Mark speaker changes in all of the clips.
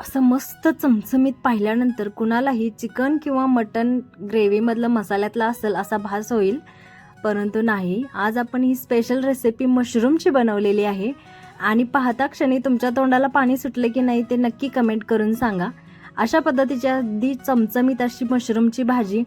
Speaker 1: असं मस्त चमचमीत पाहिल्यानंतर कुणालाही चिकन किंवा मटन ग्रेव्हीमधलं मसाल्यातला असेल असा भास होईल. परंतु नाही आज आपण ही स्पेशल रेसिपी मशरूमची बनवलेली आहे. आणि पाहता क्षणी तुमच्या तोंडाला पाणी सुटले की नाही ते नक्की कमेंट करून सांगा. अशा पद्धतीच्या अगदी चमचमीत अशी मशरूमची भाजी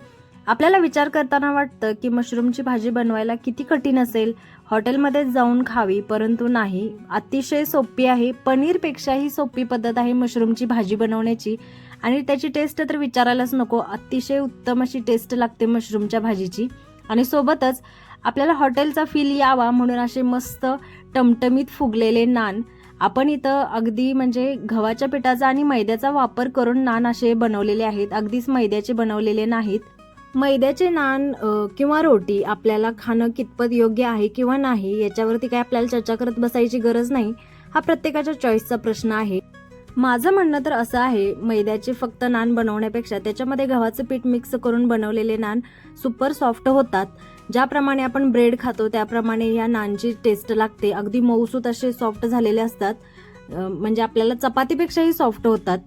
Speaker 1: आपल्याला विचार करताना वाटतं की मशरूमची भाजी बनवायला किती कठीण असेल? हॉटेलमध्ये जाऊन खावी परंतु नाही. अतिशय सोपी आहे. पनीरपेक्षाही सोपी पद्धत आहे मशरूमची भाजी बनवण्याची. आणि त्याची टेस्ट तर विचारायलाच नको. अतिशय उत्तम अशी टेस्ट लागते मशरूमच्या भाजीची. आणि सोबतच आपल्याला हॉटेलचा फील यावा म्हणून असे मस्त टमटमीत फुगलेले नान. आपण इथं अगदी म्हणजे गव्हाच्या पिठाचा आणि मैद्याचा वापर करून नान असे बनवलेले आहेत. अगदीच मैद्याचे बनवलेले नाहीत. मैद्याचे नान किंवा रोटी आपल्याला खाणं कितपत योग्य आहे किंवा नाही याच्यावरती काय आपल्याला चर्चा करत बसायची गरज नाही हा प्रत्येकाच्या चॉईसचा प्रश्न आहे. माझं म्हणणं तर असं आहे मैद्याचे फक्त नान बनवण्यापेक्षा त्याच्यामध्ये गव्हाचं पीठ मिक्स करून बनवलेले नान सुपर सॉफ्ट होतात. ज्याप्रमाणे आपण ब्रेड खातो त्याप्रमाणे या नानची टेस्ट लागते. अगदी मऊसूत असे सॉफ्ट झालेले असतात. म्हणजे आपल्याला चपातीपेक्षाही सॉफ्ट होतात.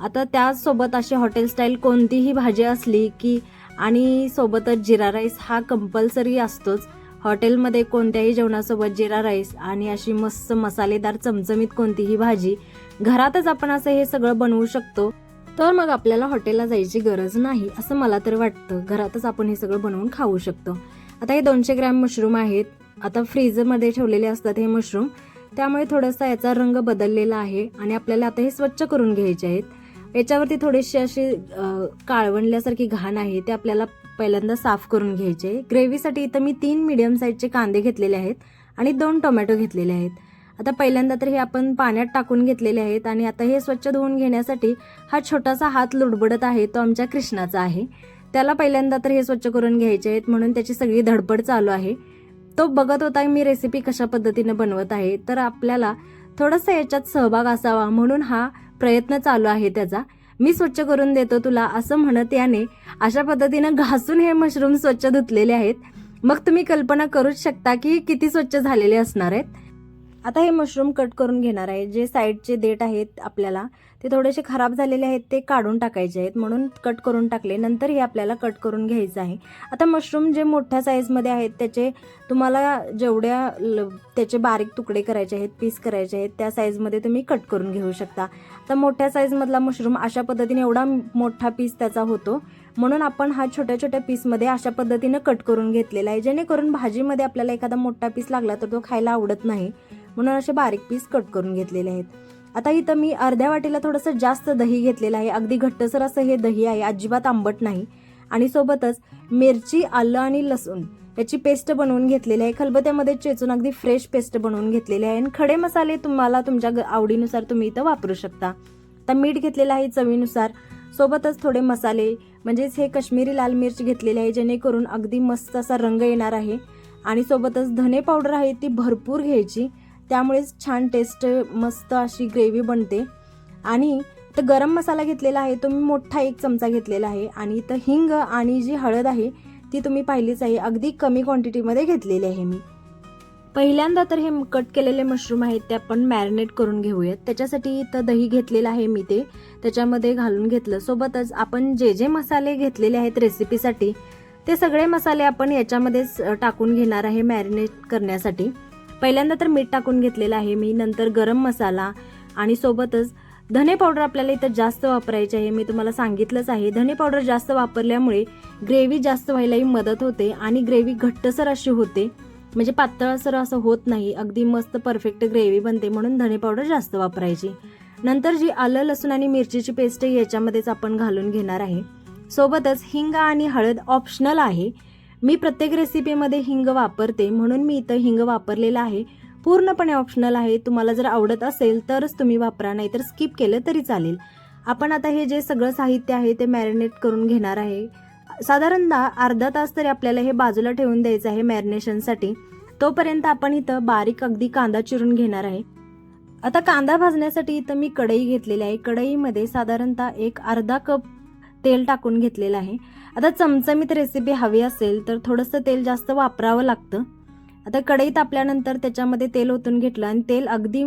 Speaker 1: आता त्याचसोबत अशी हॉटेल स्टाईल कोणतीही भाजी असली की आणि सोबतच जिरा राईस हा कंपल्सरी असतोच. हॉटेलमध्ये कोणत्याही जेवणासोबत जिरा राईस आणि अशी मस्त मसालेदार चमचमीत कोणतीही भाजी घरातच आपण असं हे सगळं बनवू शकतो. तर मग आपल्याला हॉटेलला जायची गरज नाही असं मला तर वाटतं. घरातच आपण हे सगळं बनवून खाऊ शकतो. आता हे दोनशे ग्रॅम मशरूम आहेत. आता फ्रीजरमध्ये ठेवलेले असतात हे मशरूम. त्यामुळे थोडासा याचा रंग बदललेला आहे आणि आपल्याला आता हे स्वच्छ करून घ्यायचे आहेत. याच्यावरती थोडीशी अशी काळवणल्यासारखी घाण आहे ते आपल्याला पहिल्यांदा साफ करून घ्यायचे. ग्रेव्हीसाठी इथं मी तीन मिडियम साईजचे कांदे घेतलेले आहेत आणि दोन टोमॅटो घेतलेले आहेत. आता पहिल्यांदा तर हे आपण पाण्यात टाकून घेतलेले आहेत आणि आता हे स्वच्छ धुवून घेण्यासाठी हा छोटासा हात लुडबडत आहे तो आमच्या कृष्णाचा आहे. त्याला पहिल्यांदा तर हे स्वच्छ करून घ्यायचे आहेत म्हणून त्याची सगळी धडपड चालू आहे. तो बघत होता मी रेसिपी कशा पद्धतीने बनवत आहे तर आपल्याला थोडासा याच्यात सहभाग असावा म्हणून हा प्रयत्न चालू आहे त्याचा. मी स्वच्छ करून देतो तुला असं म्हणत याने अशा पद्धतीनं घासून हे मशरूम स्वच्छ धुतलेले आहेत. मग तुम्ही कल्पना करूच शकता की किती स्वच्छ झालेले असणार आहेत? आता हे मशरूम कट करून घेणार आहे. जे साईडचे देठ आहेत आपल्याला ते थोडेसे खराब झालेले आहेत ते काढून टाकायचे आहेत. म्हणून कट करून टाकले. नंतर हे आपल्याला कट करून घ्यायचं आहे. आता मशरूम जे मोठ्या साईजमध्ये आहेत त्याचे तुम्हाला जेवढ्या ल- त्याचे बारीक तुकडे करायचे आहेत पीस करायचे आहेत त्या साईजमध्ये तुम्ही कट करून घेऊ शकता. तर मोठ्या साईजमधला मशरूम अशा पद्धतीने एवढा मोठा पीस त्याचा होतो. म्हणून आपण हा छोट्या छोट्या पीसमध्ये अशा पद्धतीनं कट करून घेतलेला आहे. जेणेकरून भाजीमध्ये आपल्याला एखादा मोठा पीस लागला तर तो खायला आवडत नाही. म्हणून असे बारीक पीस कट करून घेतलेले आहेत. आता इथं मी अर्ध्या वाटीला थोडंसं जास्त दही घेतलेलं आहे. अगदी घट्टसर असं हे दही आहे. अजिबात आंबट नाही. आणि सोबतच मिरची आलं आणि लसूण याची पेस्ट बनवून घेतलेली आहे. खलबत्यामध्ये चेचून अगदी फ्रेश पेस्ट बनवून घेतलेली आहे. आणि खडे मसाले तुम्हाला तुमच्या ग- आवडीनुसार तुम्ही इथं वापरू शकता. आता मीठ घेतलेलं आहे चवीनुसार. सोबतच थोडे मसाले म्हणजेच हे कश्मीरी लाल मिर्च घेतलेले आहे जेणेकरून अगदी मस्त असा रंग येणार आहे. आणि सोबतच धने पावडर आहे ती भरपूर घ्यायची. त्यामुळेच छान टेस्ट मस्त अशी ग्रेव्ही बनते. आणि तर गरम मसाला घेतलेला आहे तो मी मोठा एक चमचा घेतलेला आहे. आणि इथं हिंग आणि जी हळद आहे ती तुम्ही पाहिलीच आहे. अगदी कमी क्वांटिटीमध्ये घेतलेली आहे मी. पहिल्यांदा तर हे कट केलेले मशरूम आहेत ते आपण मॅरिनेट करून घेऊयात. त्याच्यासाठी इथं दही घेतलेलं आहे मी ते. त्याच्यामध्ये घालून घेतलं. सोबतच आपण जे जे मसाले घेतलेले आहेत रेसिपीसाठी ते सगळे मसाले आपण याच्यामध्येच टाकून घेणार आहे मॅरिनेट करण्यासाठी. पहिल्यांदा तर मीठ टाकून घेतलेलं आहे मी नंतर गरम मसाला आणि सोबतच धने पावडर आपल्याला इथं जास्त वापरायची आहे. मी तुम्हाला सांगितलंच आहे धने पावडर जास्त वापरल्यामुळे ग्रेव्ही जास्त व्हायलाही मदत होते आणि ग्रेव्ही घट्टसर अशी होते. म्हणजे पातळसर असं होत नाही अगदी मस्त परफेक्ट ग्रेव्ही बनते म्हणून धने पावडर जास्त वापरायची. नंतर जी आलं लसूण आणि मिरचीची पेस्ट याच्यामध्येच आपण घालून घेणार आहे. सोबतच हिंग आणि हळद ऑप्शनल आहे. मी प्रत्येक रेसिपीमध्ये हिंग वापरते म्हणून मी इथं हिंग वापरलेलं आहे. पूर्णपणे ऑप्शनल आहे. तुम्हाला जर आवडत असेल तरच तुम्ही वापरा नाही तर स्किप केलं तरी चालेल. आपण आता हे जे सगळं साहित्य आहे ते मॅरिनेट करून घेणार आहे. साधारणतः अर्धा तास तरी आपल्याला हे बाजूला ठेवून द्यायचं आहे मॅरिनेशनसाठी तोपर्यंत आपण इथं बारीक अगदी कांदा चिरून घेणार आहे. आता कांदा भाजण्यासाठी इथं मी कढई घेतलेली आहे. कढईमध्ये साधारणतः एक अर्धा कप तेल टाकून घेतलेलं आहे. आता चमचमीत रेसिपी हवी असेल तर थोडंसं तेल जास्त वापरावं लागतं. आता कढई तापल्यानंतर त्याच्यामध्ये तेल ओतून घेतलं आणि तेल अगदी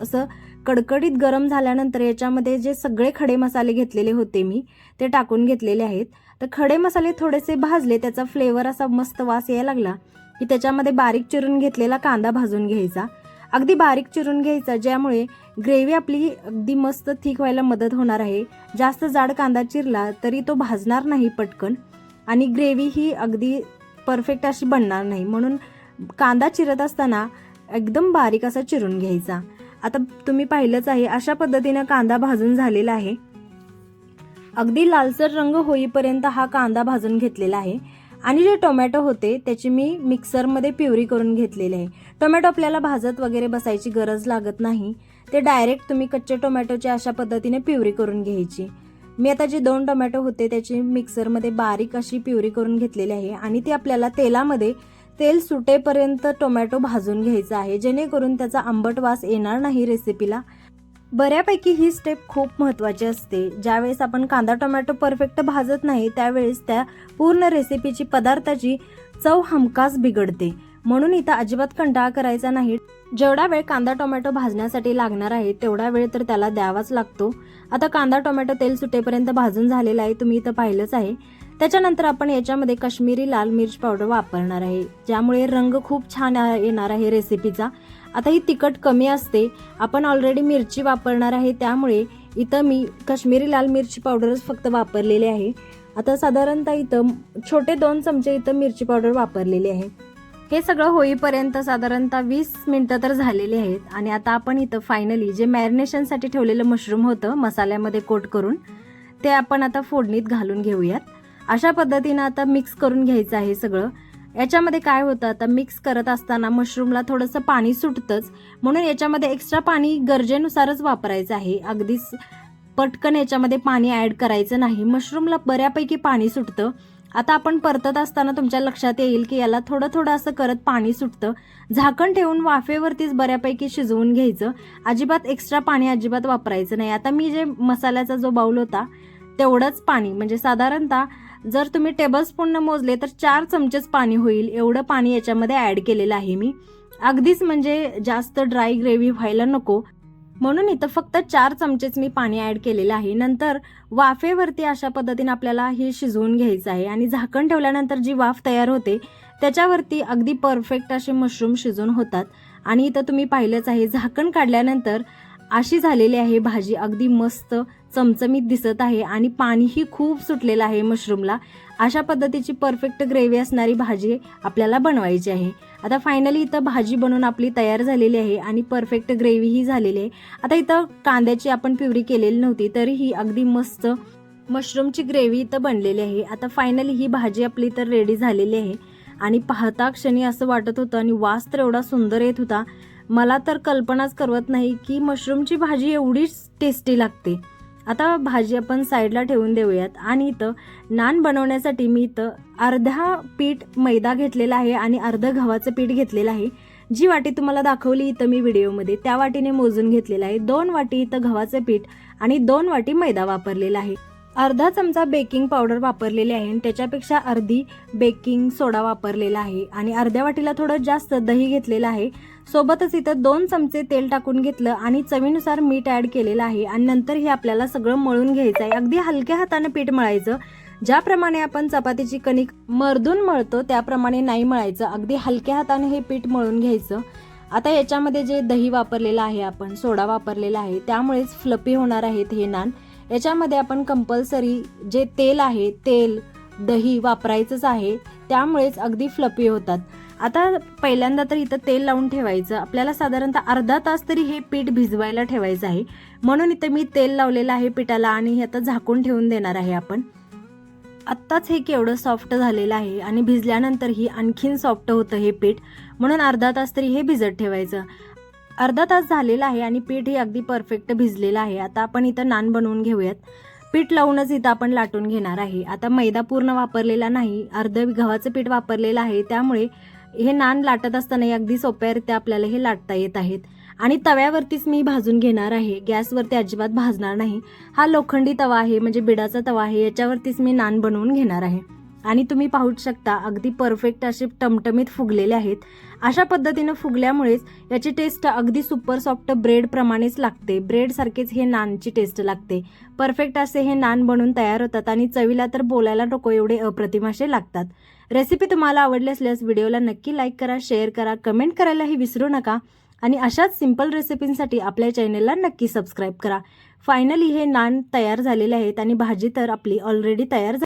Speaker 1: असं कडकडीत गरम झाल्यानंतर याच्यामध्ये जे सगळे खडे मसाले घेतलेले होते मी ते टाकून घेतलेले आहेत. तर खडे मसाले थोडेसे भाजले त्याचा फ्लेवर असा मस्त वास यायला लागला की त्याच्यामध्ये बारीक चिरून घेतलेला कांदा भाजून घ्यायचा. अगदी बारीक चिरून घ्यायचा ज्यामुळे ग्रेव्ही आपली अगदी मस्त थिक व्हायला मदत होणार आहे. जास्त जाड कांदा चिरला तरी तो भाजणार नाही पटकन आणि ग्रेव्ही ही अगदी परफेक्ट अशी बनणार नाही. म्हणून कांदा चिरत असताना एकदम बारीक असा चिरून घ्यायचा. आता तुम्ही पाहिलंच आहे अशा पद्धतीनं कांदा भाजून झालेला आहे. अगदी लालसर रंग होईपर्यंत हा कांदा भाजून घेतलेला आहे. आणि जे टोमॅटो होते त्याची मी मिक्सरमध्ये प्युरी करून घेतलेले आहे. टोमॅटो आपल्याला भाजत वगैरे बसायची गरज लागत नाही. ते डायरेक्ट तुम्ही कच्चे टोमॅटोची अशा पद्धतीने प्युरी करून घ्यायची. मी आता जे दोन टोमॅटो होते त्याची मिक्सरमध्ये बारीक अशी प्युरी करून घेतलेली आहे आणि ती आपल्याला तेलामध्ये तेल सुटेपर्यंत टोमॅटो भाजून घ्यायचा आहे. जेणेकरून त्याचा आंबट वास येणार नाही रेसिपीला बऱ्यापैकी ही स्टेप खूप महत्त्वाची असते. ज्यावेळेस आपण कांदा टोमॅटो परफेक्ट भाजत नाही त्यावेळेस त्या पूर्ण रेसिपीची पदार्थाची चव हमखास बिघडते. म्हणून इथं अजिबात कंटाळा करायचा नाही. जेवढा वेळ कांदा टोमॅटो भाजण्यासाठी लागणार आहे तेवढा वेळ तर त्याला द्यावाच लागतो. आता कांदा टोमॅटो तेल सुटेपर्यंत भाजून झालेला आहे तुम्ही इथं पाहिलंच आहे. त्याच्यानंतर आपण याच्यामध्ये काश्मीरी लाल मिर्च पावडर वापरणार आहे. ज्यामुळे रंग खूप छान येणार आहे रेसिपीचा आता ही तिखट कमी असते. आपण ऑलरेडी मिरची वापरणार आहे. त्यामुळे इथं मी काश्मीरी लाल मिरची पावडरच फक्त वापरलेली आहे. आता साधारणतः इथं छोटे दोन चमचे इथं मिरची पावडर वापरलेली आहे. हे सगळं होईपर्यंत साधारणतः वीस मिनटं तर झालेली आहेत. आणि आता आपण इथं फायनली जे मॅरिनेशनसाठी ठेवलेलं मशरूम होतं मसाल्यामध्ये कोट करून ते आपण आता फोडणीत घालून घेऊयात. अशा पद्धतीनं आता मिक्स करून घ्यायचं आहे सगळं. याच्यामध्ये काय होतं आता मिक्स करत असताना मशरूमला थोडंसं पाणी सुटतंच. म्हणून याच्यामध्ये एक्स्ट्रा पाणी गरजेनुसारच वापरायचं आहे. अगदीच पटकन याच्यामध्ये पाणी ॲड करायचं नाही. मशरूमला बऱ्यापैकी पाणी सुटतं. आता आपण परतत असताना तुमच्या लक्षात येईल की याला थोडं थोडं असं करत पाणी सुटतं. झाकण ठेवून वाफेवरतीच बऱ्यापैकी शिजवून घ्यायचं. अजिबात एक्स्ट्रा पाणी अजिबात वापरायचं नाही. आता मी जे मसाल्याचा जो बाऊल होता तेवढंच पाणी. म्हणजे साधारणतः जर तुम्ही टेबलस्पूननं मोजले तर चार चमचेच पाणी होईल. एवढं पाणी याच्यामध्ये ॲड केलेलं आहे मी. अगदीच म्हणजे जास्त ड्राय ग्रेव्ही व्हायला नको. म्हणून इथं फक्त चार चमचेच मी पाणी ॲड केलेलं आहे. नंतर वाफेवरती अशा पद्धतीने आपल्याला हे शिजवून घ्यायचं आहे आणि झाकण ठेवल्यानंतर जी वाफ तयार होते त्याच्यावरती अगदी परफेक्ट असे मशरूम शिजून होतात. आणि इथं तुम्ही पाहिलंच आहे झाकण काढल्यानंतर अशी झालेली आहे. भाजी अगदी मस्त चमचमीत दिसत आहे आणि पाणीही खूप सुटलेलं आहे मशरूमला अशा पद्धतीची परफेक्ट ग्रेव्ही असणारी भाजी आपल्याला बनवायची आहे. आता फायनली इथं भाजी बनवून आपली तयार झालेली आहे आणि परफेक्ट ग्रेव्हीही झालेली आहे. आता इथं कांद्याची आपण प्युरी केलेली नव्हती तरीही अगदी मस्त मशरूमची ग्रेव्ही इथं बनलेली आहे. आता फायनली ही भाजी आपली तर रेडी झालेली आहे. आणि पाहता क्षणी असं वाटत होतं आणि वास तर एवढा सुंदर येत होता मला तर कल्पनाच करवत नाही की मशरूमची भाजी एवढीच टेस्टी लागते. आता भाजी आपण साईडला ठेवून देऊयात. आणि इथं नान बनवण्यासाठी मी इथं अर्धा पीठ मैदा घेतलेला आहे आणि अर्धं गव्हाचं पीठ घेतलेलं आहे. जी वाटी तुम्हाला दाखवली इथं मी व्हिडिओमध्ये त्या वाटीने मोजून घेतलेलं आहे. दोन वाटी इथं गव्हाचं पीठ आणि दोन वाटी मैदा वापरलेला आहे. अर्धा चमचा बेकिंग पावडर वापरलेली आहे आणि त्याच्यापेक्षा अर्धी बेकिंग सोडा वापरलेला आहे. आणि अर्ध्या वाटीला थोडं जास्त दही घेतलेलं आहे. सोबतच इथं दोन चमचे तेल टाकून घेतलं आणि चवीनुसार मीठ ॲड केलेलं आहे. आणि नंतर हे आपल्याला सगळं मळून घ्यायचं आहे. अगदी हलक्या हाताने पीठ मळायचं. ज्याप्रमाणे आपण चपातीची कणिक मर्दून मळतो त्याप्रमाणे नाही मळायचं. अगदी हलक्या हाताने हे पीठ मळून घ्यायचं. आता याच्यामध्ये जे दही वापरलेलं आहे आपण सोडा वापरलेला आहे त्यामुळेच फ्लपी होणार आहेत हे नान. याच्यामध्ये आपण कंपल्सरी जे तेल आहे तेल दही वापरायचंच आहे त्यामुळेच अगदी फ्लपी होतात. आता पहिल्यांदा तर इथं तेल लावून ठेवायचं. आपल्याला साधारणतः अर्धा तास तरी हे पीठ भिजवायला ठेवायचं आहे. म्हणून इथं मी तेल लावलेलं आहे पिठाला आणि हे आता झाकून ठेवून देणार आहे आपण. आत्ताच हे केवढं सॉफ्ट झालेलं आहे आणि भिजल्यानंतर ही आणखीन सॉफ्ट होतं हे पीठ. म्हणून अर्धा तास तरी हे भिजत ठेवायचं. अर्धा तास झालेला आहे आणि पीठ हे अगदी परफेक्ट भिजलेलं आहे. आता आपण इथं नान बनवून घेऊयात. पीठ लावूनच इथं आपण लाटून घेणार आहे. आता मैदा पूर्ण वापरलेला नाही. अर्ध गव्हाचं पीठ वापरलेलं आहे. त्यामुळे हे नान लाटत असताना अगदी सोप्यारित्या आपल्याला हे लाटता येत आहेत. आणि तव्यावरतीच मी भाजून घेणार आहे. गॅसवरती अजिबात भाजणार नाही. हा लोखंडी तवा आहे म्हणजे बिडाचा तवा आहे याच्यावरतीच मी नान बनवून घेणार आहे. आणि तुम्ही पाहू शकता अगदी परफेक्ट असे टमटमीत फुगलेले आहेत. अशा पद्धतीनं फुगल्यामुळेच याची टेस्ट अगदी सुपर सॉफ्ट ब्रेडप्रमाणेच लागते. ब्रेडसारखेच हे नानची टेस्ट लागते. परफेक्ट असे हे नान बनून तयार होतात आणि चवीला तर बोलायला नको एवढे अप्रतिम असे लागतात. रेसिपी तुम्हाला आवडली असल्यास व्हिडिओला नक्की लाईक करा शेअर करा कमेंट करायलाही विसरू नका. आणि अशाच सिंपल रेसिपींसाठी आपल्या चॅनेलला नक्की सबस्क्राईब करा. फायनली हे नान तयार झालेले आहेत आणि भाजी तर आपली ऑलरेडी तयार